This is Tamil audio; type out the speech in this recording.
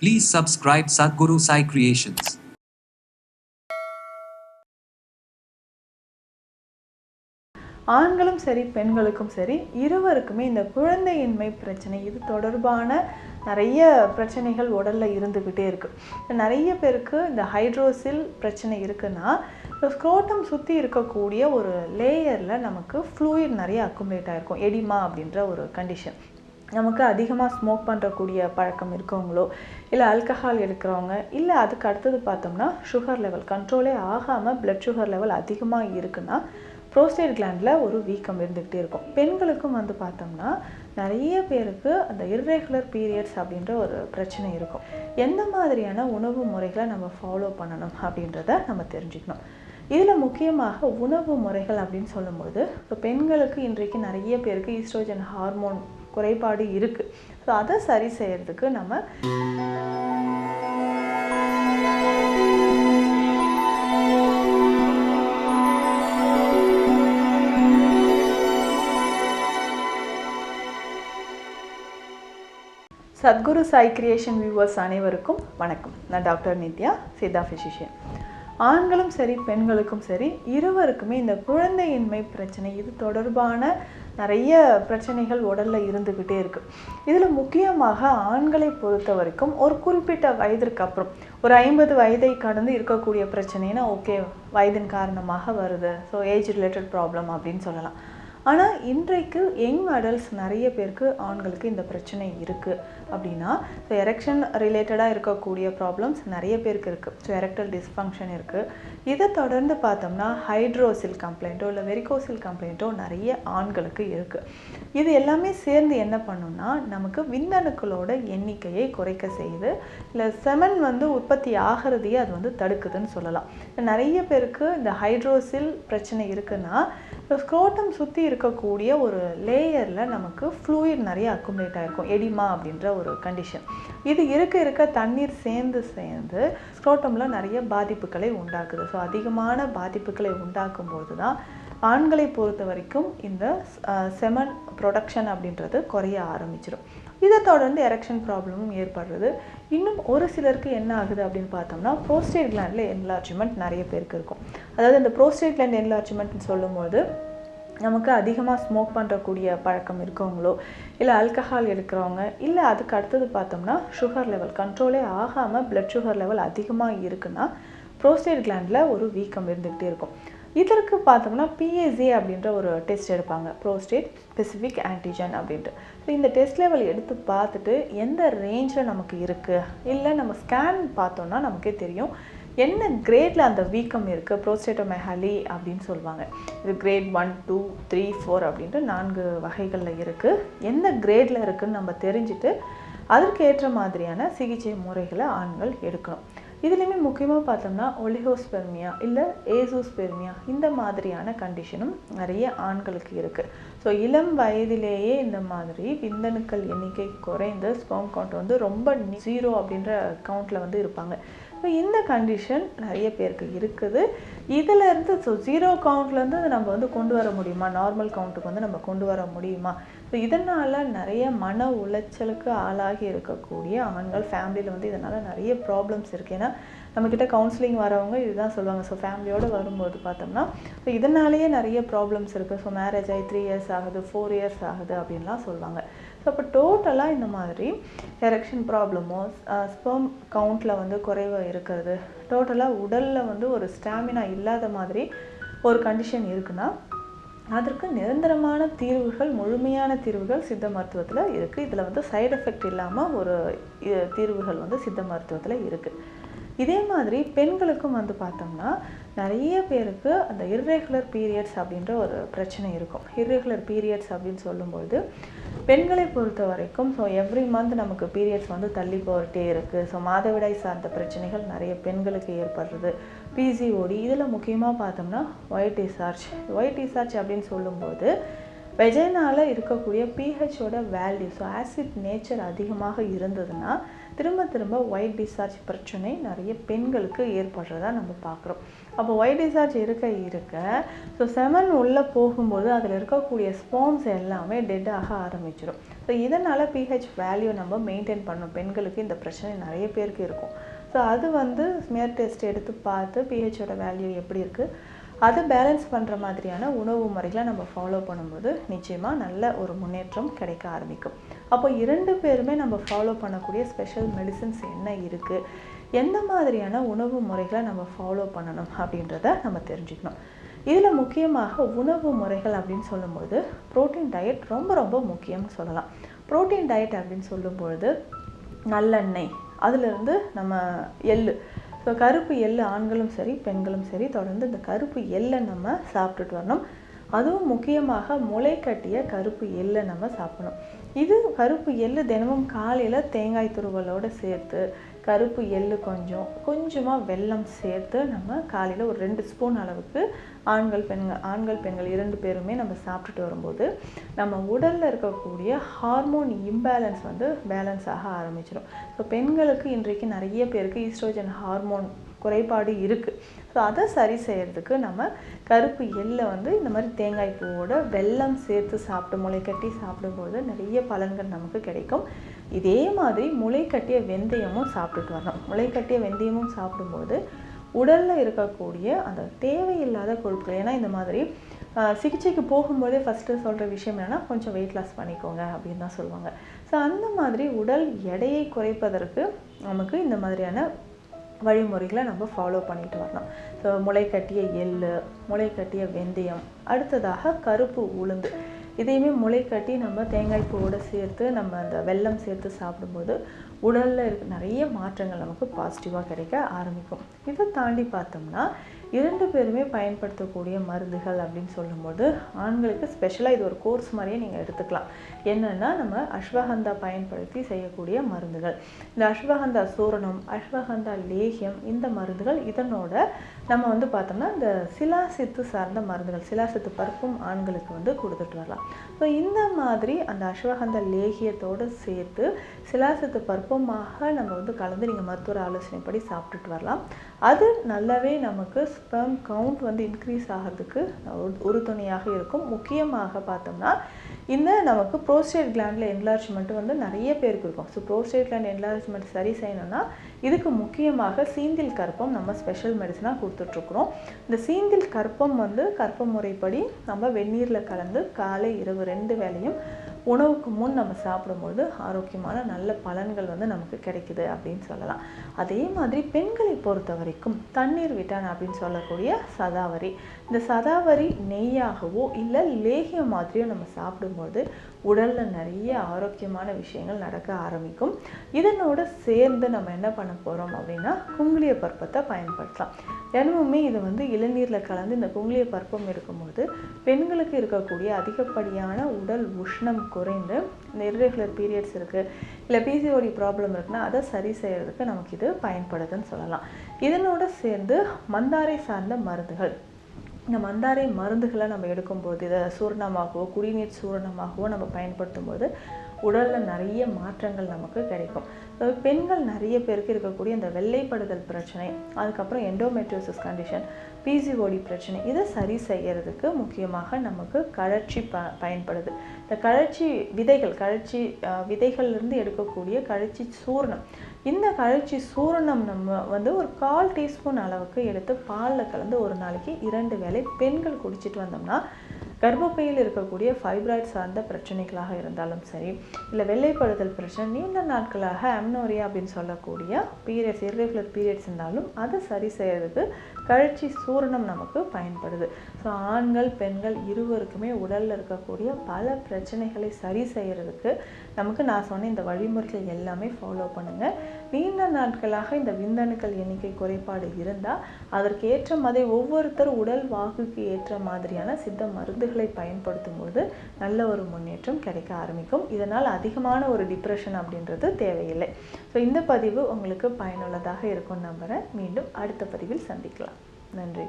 Please subscribe Sadhguru Sai Creations. ஆண்களும் சரி பெண்களுக்கும் சரி இருவருக்குமே இந்த குழந்தையின்மை பிரச்சனை இது தொடர்பான நிறைய பிரச்சனைகள் உடலில் இருந்துக்கிட்டே இருக்குது நிறைய பேருக்கு இந்த ஹைட்ரோசில் பிரச்சனை இருக்குன்னா இந்த ஸ்க்ரோட்டம் சுற்றி இருக்கக்கூடிய ஒரு லேயரில் நமக்கு ஃப்ளூயிட் நிறைய அக்குமுலேட் ஆகிருக்கும் எடிமா அப்படின்ற ஒரு கண்டிஷன் நமக்கு அதிகமாக ஸ்மோக் பண்ணுறக்கூடிய பழக்கம் இருக்கவங்களோ இல்லை ஆல்கஹால் எடுக்கிறவங்க இல்லை அதுக்கு அடுத்தது பார்த்தோம்னா சுகர் லெவல் கண்ட்ரோலே ஆகாமல் பிளட் சுகர் லெவல் அதிகமாக இருக்குன்னா ப்ரோஸ்டேட் கிளாண்டில் ஒரு வீக்கம் இருந்துக்கிட்டே இருக்கும். பெண்களுக்கும் வந்து பார்த்தோம்னா நிறைய பேருக்கு அந்த இர்ரெகுலர் பீரியட்ஸ் அப்படின்ற ஒரு பிரச்சனை இருக்கும். எந்த மாதிரியான உணவு முறைகளை நம்ம ஃபாலோ பண்ணணும் அப்படின்றத நம்ம தெரிஞ்சுக்கணும். இதில் முக்கியமாக உணவு முறைகள் அப்படின்னு சொல்லும்போது இப்போ பெண்களுக்கு இன்றைக்கு நிறைய பேருக்கு ஈஸ்ட்ரோஜன் ஹார்மோன் குறைபாடு இருக்குது ஸோ அதை சரி செய்யறதுக்கு நம்ம சத்குரு சாய் கிரியேஷன் வியூவர்ஸ் அனைவருக்கும் வணக்கம். நான் டாக்டர் நித்யா சித்தா ஃபிசிஷியன் ஆண்களும் சரி பெண்களுக்கும் சரி இருவருக்குமே இந்த குழந்தையின்மை பிரச்சனை இது தொடர்பான நிறைய பிரச்சனைகள் உடலில் இருந்துக்கிட்டே இருக்குது இதில் முக்கியமாக ஆண்களை பொறுத்த வரைக்கும் ஒரு குறிப்பிட்ட வயதிற்கு அப்புறம் ஒரு ஐம்பது வயதை கடந்து இருக்கக்கூடிய பிரச்சனைனா ஓகே வயதின் காரணமாக வருது. ஸோ ஏஜ் ரிலேட்டட் ப்ராப்ளம் அப்படின்னு சொல்லலாம். ஆனால் இன்றைக்கு யங் அடல்ட்ஸ் நிறைய பேருக்கு ஆண்களுக்கு இந்த பிரச்சனை இருக்குது அப்படின்னா ஸோ எரெக்ஷன் ரிலேட்டடாக இருக்கக்கூடிய ப்ராப்ளம்ஸ் நிறைய பேருக்கு இருக்குது ஸோ எரெக்டல் டிஸ்ஃபங்க்ஷன் இருக்குது இதை தொடர்ந்து பார்த்தோம்னா ஹைட்ரோசில் கம்ப்ளைண்ட்டோ இல்லை வெரிகோசில் கம்ப்ளைண்ட்டோ நிறைய ஆண்களுக்கு இருக்குது இது எல்லாமே சேர்ந்து என்ன பண்ணுன்னா நமக்கு விந்தணுக்களோட எண்ணிக்கையை குறைக்க செய்யுது. இல்லை செமன் வந்து உற்பத்தி ஆகிறதையே அது வந்து தடுக்குதுன்னு சொல்லலாம். நிறைய பேருக்கு இந்த ஹைட்ரோசில் பிரச்சனை இருக்குன்னா ஸ்க்ரோட்டம் சுற்றி இருக்கக்கூடிய ஒரு லேயரில் நமக்கு ஃப்ளூயிட் நிறைய அக்குமுலேட் ஆகிருக்கும் எடிமா அப்படின்ற ஒரு கண்டிஷன் இது இருக்க இருக்க தண்ணீர் சேர்ந்து சேர்ந்து ஸ்க்ரோட்டமில் நிறைய பாதிப்புகளை உண்டாக்குது. ஸோ அதிகமான பாதிப்புகளை உண்டாக்கும் போது தான் ஆண்களை பொறுத்த வரைக்கும் இந்த செமன் ப்ரொடக்ஷன் அப்படின்றது குறைய ஆரம்பிச்சிடும் இதை தொடர்ந்து எரெக்ஷன் ப்ராப்ளமும் ஏற்படுறது. இன்னும் ஒரு சிலருக்கு என்ன ஆகுது அப்படின்னு பார்த்தோம்னா ப்ரோஸ்டேட் கிளாண்டில் என்லார்ஜ்மெண்ட் நிறைய பேருக்கு இருக்கும். அதாவது இந்த ப்ரோஸ்டேட் கிளாண்ட் என்லார்ஜ்மெண்ட்னு சொல்லும்போது நமக்கு அதிகமாக ஸ்மோக் பண்ணுறக்கூடிய பழக்கம் இருக்கவங்களோ இல்லை ஆல்கஹால் எடுக்கிறவங்க இல்லை அதுக்கு அடுத்தது பார்த்தோம்னா சுகர் லெவல் கண்ட்ரோலே ஆகாமல் பிளட் சுகர் லெவல் அதிகமாக இருக்குன்னா ப்ரோஸ்டேட் கிளாண்டில் ஒரு வீக்கம் இருந்துக்கிட்டே இருக்கும். இதற்கு பார்த்தோம்னா பிஎஸ்ஏ அப்படின்ற ஒரு டெஸ்ட் எடுப்பாங்க. ப்ரோஸ்டேட் ஸ்பெசிஃபிக் ஆன்டிஜன் அப்படின்ட்டு. ஸோ இந்த டெஸ்ட் லெவல் எடுத்து பார்த்துட்டு எந்த ரேஞ்சில் நமக்கு இருக்குது இல்லை நம்ம ஸ்கேன் பார்த்தோம்னா நமக்கே தெரியும். என்ன கிரேடில் அந்த வீக்கம் இருக்குது ப்ரோஸ்டேட்டோமெஹாலி அப்படின்னு சொல்லுவாங்க. இது grade one two three four அப்படின்ட்டு நான்கு வகைகளில் இருக்குது எந்த கிரேடில் இருக்குதுன்னு நம்ம தெரிஞ்சுட்டு அதற்கு ஏற்ற மாதிரியான சிகிச்சை முறைகளை ஆண்கள் எடுக்கணும். இதுலேயுமே முக்கியமாக பார்த்தோம்னா ஒலிஹோஸ்பெர்மியா இல்லை ஏசோஸ்பெர்மியா இந்த மாதிரியான கண்டிஷனும் நிறைய ஆண்களுக்கு இருக்குது ஸோ இளம் வயதிலேயே இந்த மாதிரி விந்தணுக்கள் எண்ணிக்கை குறைந்து ஸ்போம் கவுண்ட் வந்து ரொம்ப ஜீரோ அப்படின்ற கவுண்டில் வந்து இருப்பாங்க. இப்போ இந்த கண்டிஷன் நிறைய பேருக்கு இருக்குது. இதிலேருந்து ஸோ ஜீரோ கவுண்ட்லேருந்து அதை நம்ம வந்து கொண்டு வர முடியுமா? நார்மல் கவுண்ட்டுக்கு வந்து நம்ம கொண்டு வர முடியுமா? ஸோ இதனால் நிறைய மன உளைச்சலுக்கு ஆளாகி இருக்கக்கூடிய ஆண்கள் ஃபேமிலியில் வந்து இதனால் நிறைய ப்ராப்ளம்ஸ் இருக்குது ஏன்னா நம்மக்கிட்ட கவுன்சிலிங் வரவங்க இதுதான் சொல்லுவாங்க. ஸோ ஃபேமிலியோடு வரும்போது பார்த்தோம்னா ஸோ இதனாலேயே நிறைய ப்ராப்ளம்ஸ் இருக்குது ஸோ மேரேஜ் ஆகி த்ரீ இயர்ஸ் ஆகுது ஃபோர் இயர்ஸ் ஆகுது அப்படின்லாம் சொல்லுவாங்க. ஸோ அப்போ டோட்டலாக இந்த மாதிரி எரெக்ஷன் ப்ராப்ளமோ ஸ்பெர்ம் கவுண்டில் வந்து குறைவாக இருக்கிறது. டோட்டலாக உடலில் வந்து ஒரு ஸ்டாமினா இல்லாத மாதிரி ஒரு கண்டிஷன் இருக்குன்னா அதற்கு நிரந்தரமான தீர்வுகள் முழுமையான தீர்வுகள் சித்த மருத்துவத்தில் இருக்குது இதில் வந்து சைடு எஃபெக்ட் இல்லாமல் ஒரு தீர்வுகள் வந்து சித்த மருத்துவத்தில் இருக்குது இதே மாதிரி பெண்களுக்கும் வந்து பார்த்தோம்னா நிறைய பேருக்கு அந்த இர்ரெகுலர் பீரியட்ஸ் அப்படின்ற ஒரு பிரச்சனை இருக்கும். இர்ரெகுலர் பீரியட்ஸ் அப்படின்னு சொல்லும்பொழுது பெண்களை பொறுத்த வரைக்கும் ஸோ எவ்ரி மந்த் நமக்கு பீரியட்ஸ் வந்து தள்ளி போகிட்டே இருக்குது ஸோ மாதவிடாய் சார்ந்த பிரச்சனைகள் நிறைய பெண்களுக்கு ஏற்படுறது. பிசிஓடி இதில் முக்கியமாக பார்த்தோம்னா ஒயிட் டிசார்ஜ் ஒயிட் டிசார்ஜ் அப்படின்னு சொல்லும்போது வெஜைனால் இருக்கக்கூடிய பிஹெச்சோட வேல்யூ ஸோ ஆசிட் நேச்சர் அதிகமாக இருந்ததுன்னா திரும்ப திரும்ப ஒயிட் டிஸ்சார்ஜ் பிரச்சனை நிறைய பெண்களுக்கு ஏற்படுறதா நம்ம பார்க்குறோம். அப்போ ஒயிட் டிஸ்சார்ஜ் இருக்க இருக்க ஸோ செமன் உள்ளே போகும்போது அதில் இருக்கக்கூடிய ஸ்பாம்ஸ் எல்லாமே டெட் ஆக ஆரம்பிச்சிடும் ஸோ இதனால் பிஹெச் வேல்யூ நம்ம மெயின்டைன் பண்ணணும். பெண்களுக்கு இந்த பிரச்சனை நிறைய பேருக்கு இருக்கும். ஸோ அது வந்து ஸ்மியர் டெஸ்ட் எடுத்து பார்த்து பிஹெச்சோட வேல்யூ எப்படி இருக்குது அதை பேலன்ஸ் பண்ணுற மாதிரியான உணவு முறைகளை நம்ம ஃபாலோ பண்ணும்போது நிச்சயமாக நல்ல ஒரு முன்னேற்றம் கிடைக்க ஆரம்பிக்கும். அப்போ இரண்டு பேருமே நம்ம ஃபாலோ பண்ணக்கூடிய ஸ்பெஷல் மெடிசின்ஸ் என்ன இருக்குது எந்த மாதிரியான உணவு முறைகளை நம்ம ஃபாலோ பண்ணணும் அப்படின்றத நம்ம தெரிஞ்சுக்கணும். இதில் முக்கியமாக உணவு முறைகள் அப்படின்னு சொல்லும்போது ப்ரோட்டீன் டயட் ரொம்ப ரொம்ப முக்கியம்னு சொல்லலாம். ப்ரோட்டீன் டயட் அப்படின்னு சொல்லும்பொழுது நல்லெண்ணெய் அதிலிருந்து நம்ம எள்ளு ஸோ கருப்பு எள்ளு ஆண்களும் சரி பெண்களும் சரி தொடர்ந்து இந்த கருப்பு எள்ளை நம்ம சாப்பிட்டுட்டு வரணும். அதுவும் முக்கியமாக முளை கட்டிய கருப்பு எள்ளை நம்ம சாப்பிடணும். இது கருப்பு எள்ளு தினமும் காலையில் தேங்காய் துருவலோடு சேர்த்து கருப்பு எள்ளு கொஞ்சம் கொஞ்சமாக வெல்லம் சேர்த்து நம்ம காலையில் ஒரு ரெண்டு ஸ்பூன் அளவுக்கு ஆண்கள் பெண்கள் ஆண்கள் பெண்கள் இரண்டு பேருமே நம்ம சாப்பிட்டுட்டு வரும்போது நம்ம உடலில் இருக்கக்கூடிய ஹார்மோன் இம்பேலன்ஸ் வந்து பேலன்ஸ் ஆக ஆரம்பிச்சிடும் ஸோ பெண்களுக்கு இன்றைக்கு நிறைய பேருக்கு ஈஸ்ட்ரோஜன் ஹார்மோன் குறைபாடு இருக்குது ஸோ அதை சரி செய்கிறதுக்கு நம்ம கருப்பு எள்ளை வந்து இந்த மாதிரி தேங்காய் பூவோட வெல்லம் சேர்த்து சாப்பிட்டு முளை கட்டி சாப்பிடும்போது நிறைய பலன்கள் நமக்கு கிடைக்கும். இதே மாதிரி முளை கட்டிய வெந்தயமும் சாப்பிட்டுட்டு வரணும். முளை கட்டிய வெந்தயமும் சாப்பிடும்போது உடலில் இருக்கக்கூடிய அந்த தேவையில்லாத கொழுப்புகள் ஏன்னா இந்த மாதிரி சிகிச்சைக்கு போகும்போதே ஃபஸ்ட்டு சொல்கிற விஷயம் என்னென்னா கொஞ்சம் வெயிட் லாஸ் பண்ணிக்கோங்க அப்படின்னு தான் சொல்லுவாங்க. ஸோ அந்த மாதிரி உடல் எடையை குறைப்பதற்கு நமக்கு இந்த மாதிரியான வழிமுறைகளை நம்ம ஃபாலோ பண்ணிட்டு வரணும். ஸோ முளை கட்டிய எள் முளை கட்டிய வெந்தயம் அடுத்ததாக கருப்பு உளுந்து. இதையுமே முளை கட்டி நம்ம தேங்காய் பூவோட சேர்த்து நம்ம அந்த வெல்லம் சேர்த்து சாப்பிடும்போது உடலில் இருக்க நிறைய மாற்றங்கள் நமக்கு பாசிட்டிவாக கிடைக்க ஆரம்பிக்கும். இதை தாண்டி பார்த்தோம்னா இரண்டு பேருமே பயன்படுத்தக்கூடிய மருந்துகள் அப்படின்னு சொல்லும்போது ஆண்களுக்கு ஸ்பெஷலாக இது ஒரு கோர்ஸ் மாதிரியே நீங்கள் எடுத்துக்கலாம். என்னென்னா நம்ம அஸ்வகந்தா பயன்படுத்தி செய்யக்கூடிய மருந்துகள். இந்த அஸ்வகந்தா சூரணம் அஸ்வகந்தா லேகியம் இந்த மருந்துகள் இதனோட நம்ம வந்து பார்த்தோம்னா இந்த சிலாசித்து சார்ந்த மருந்துகள் சிலாசித்து பருப்பும் ஆண்களுக்கு வந்து கொடுத்துட்டு வரலாம். ஸோ இந்த மாதிரி அந்த அஸ்வகந்தா லேகியத்தோடு சேர்த்து சிலாசித்து பருப்புமாக நம்ம வந்து கலந்து நீங்கள் மருத்துவ ஆலோசனைப்படி சாப்பிட்டுட்டு வரலாம். அது நல்லாவே நமக்கு ஸ்பெர்ம் கவுண்ட் வந்து இன்க்ரீஸ் ஆகிறதுக்கு ஒரு- உறுதுணையாக இருக்கும். முக்கியமாக பார்த்தோம்னா இந்த நமக்கு ப்ரோஸ்டேட் கிளாண்டில் என்லார்ஜ்மெண்ட் வந்து நிறைய பேருக்கு இருக்கும். ஸோ ப்ரோஸ்டேட் கிளாண்ட் என்லார்ஜ்மெண்ட் சரி செய்யணும்னா இதுக்கு முக்கியமாக சீந்தில் கற்பம் நம்ம ஸ்பெஷல் மெடிசனாக கொடுத்துட்ருக்குறோம். இந்த சீந்தில் கற்பம் வந்து கற்ப முறைப்படி நம்ம வெந்நீரில் கலந்து காலை இரவு ரெண்டு வேளையும் உணவுக்கு முன் நம்ம சாப்பிடும்போது ஆரோக்கியமான நல்ல பலன்கள் வந்து நமக்கு கிடைக்குது அப்படின்னு சொல்லலாம். அதே மாதிரி பெண்களை பொறுத்த வரைக்கும் தண்ணீர் விட்டான் அப்படின்னு சொல்லக்கூடிய சதாவரி. இந்த சதாவரி நெய்யாகவோ இல்லை லேகியம் மாதிரியோ நம்ம சாப்பிடும்போது உடலில் நிறைய ஆரோக்கியமான விஷயங்கள் நடக்க ஆரம்பிக்கும். இதனோட சேர்ந்து நம்ம என்ன பண்ண போகிறோம் அப்படின்னா குங்குளிய பருப்பத்தை பயன்படுத்தலாம். தினமுமே இது வந்து இளநீரில் கலந்து இந்த குங்குளிய பருப்பம் இருக்கும்போது பெண்களுக்கு இருக்கக்கூடிய அதிகப்படியான உடல் உஷ்ணம் குறைந்து இந்த இர்ரெகுலர் பீரியட்ஸ் இருக்குது இல்லை பிசிஓடி ப்ராப்ளம் இருக்குன்னா அதை சரி செய்கிறதுக்கு நமக்கு இது பயன்படுதுன்னு சொல்லலாம். இதனோட சேர்ந்து மந்தாரை சார்ந்த மருந்துகள் இந்த மந்தாரை மருந்துகளை நம்ம எடுக்கும்போது இதை சூரணமாகவோ குடிநீர் சூரணமாகவோ நம்ம பயன்படுத்தும் போது உடலில் நிறைய மாற்றங்கள் நமக்கு கிடைக்கும். ஸோ பெண்கள் நிறைய பேருக்கு இருக்கக்கூடிய இந்த வெள்ளைப்படுதல் பிரச்சனை அதுக்கப்புறம் எண்டோமெட்ரோசிஸ் கண்டிஷன் பிசிஓடி பிரச்சனை இதை சரி செய்யறதுக்கு முக்கியமாக நமக்கு கழற்சி ப பயன்படுது. இந்த கழற்சி விதைகள் கழற்சி விதைகள்லேருந்து எடுக்கக்கூடிய கழற்சி சூர்ணம் இந்த கழிச்சி சூரணம் நம்ம வந்து ஒரு கால் டீஸ்பூன் அளவுக்கு எடுத்து பாலில் கலந்து ஒரு நாளைக்கு இரண்டு வேளை பெண்கள் குடிச்சிட்டு வந்தோம்னா கர்ப்பப்பையில் இருக்கக்கூடிய ஃபைப்ராய்ட் சார்ந்த பிரச்சனைகளாக இருந்தாலும் சரி இல்லை வெள்ளைப்படுதல் பிரச்சனை நீண்ட நாட்களாக அம்னோரியா அப்படின்னு சொல்லக்கூடிய பீரியட்ஸ் இர்ரெகுலர் பீரியட்ஸ் இருந்தாலும் அதை சரி செய்கிறதுக்கு கழிச்சி சூரணம் நமக்கு பயன்படுது. ஸோ ஆண்கள் பெண்கள் இருவருக்குமே உடலில் இருக்கக்கூடிய பல பிரச்சனைகளை சரி செய்கிறதுக்கு நமக்கு நான் சொன்ன இந்த வழிமுறைகள் எல்லாமே ஃபாலோ பண்ணுங்கள் நீண்ட நாட்களாக இந்த விந்தணுக்கள் எண்ணிக்கை குறைபாடு இருந்தால் அதற்கு ஏற்ற மாதிரி ஒவ்வொருத்தர் உடல் வாக்குக்கு ஏற்ற மாதிரியான சித்த மருந்துகளை பயன்படுத்தும் போது நல்ல ஒரு முன்னேற்றம் கிடைக்க ஆரம்பிக்கும். இதனால் அதிகமான ஒரு டிப்ரெஷன் அப்படின்றது தேவையில்லை. ஸோ இந்த பதிவு உங்களுக்கு பயனுள்ளதாக இருக்கும் நம்புகிறேன் மீண்டும் அடுத்த பதிவில் சந்திக்கலாம். நன்றி.